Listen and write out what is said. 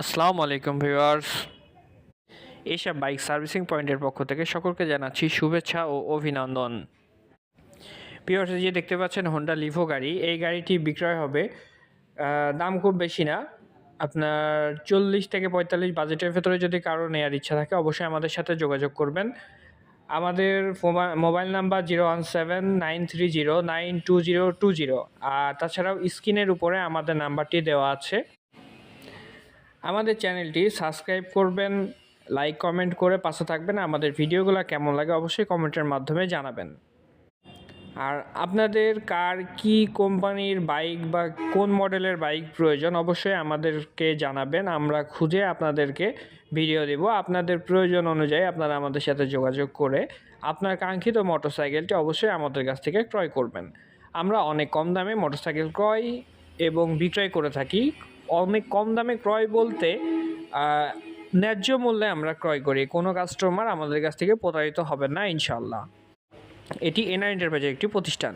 আসসালামু আলাইকুম ভিউয়ার্স। এসব বাইক সার্ভিসিং পয়েন্টের পক্ষ থেকে সকলকে জানাচ্ছি শুভেচ্ছা ও অভিনন্দন। ভিউয়ার্স যে দেখতে পাচ্ছেন হোন্ডা লিভো গাড়ি, এই গাড়িটি বিক্রয় হবে দাম খুব বেশি না। আপনার চল্লিশ থেকে পঁয়তাল্লিশ বাজেটের ভেতরে যদি কারও নেওয়ার ইচ্ছা থাকে, অবশ্যই আমাদের সাথে যোগাযোগ করবেন। আমাদের mobile number zero one seven nine three zero nine two zero two zero. আর তাছাড়াও স্ক্রিনের উপরে আমাদের নাম্বারটি দেওয়া আছে। আমাদের চ্যানেলটি সাবস্ক্রাইব করবেন, লাইক, কমেন্ট করে পাশে থাকবেন, আমাদের ভিডিওগুলো কেমন লাগে অবশ্যই কমেন্টের মাধ্যমে জানাবেন। আর আপনাদের কার কি কোম্পানির বাইক বা কোন মডেলের বাইক প্রয়োজন অবশ্যই আমাদেরকে জানাবেন, আমরা খুঁজে আপনাদেরকে ভিডিও দেব। আপনাদের প্রয়োজন অনুযায়ী আপনারা আমাদের সাথে যোগাযোগ করে আপনার কাঙ্ক্ষিত মোটরসাইকেলটি অবশ্যই আমাদের কাছ থেকে ক্রয় করবেন। আমরা অনেক কম দামে মোটরসাইকেল ক্রয় এবং বিক্রয় করে থাকি। অনেক কম দামে ক্রয় বলতে ন্যায্য মূল্যে আমরা ক্রয় করি। কোনো কাস্টমার আমাদের কাছ থেকে প্রতারিত হবে না ইনশাল্লাহ এটি এনআর এন্টারপ্রাইজের একটি প্রতিষ্ঠান।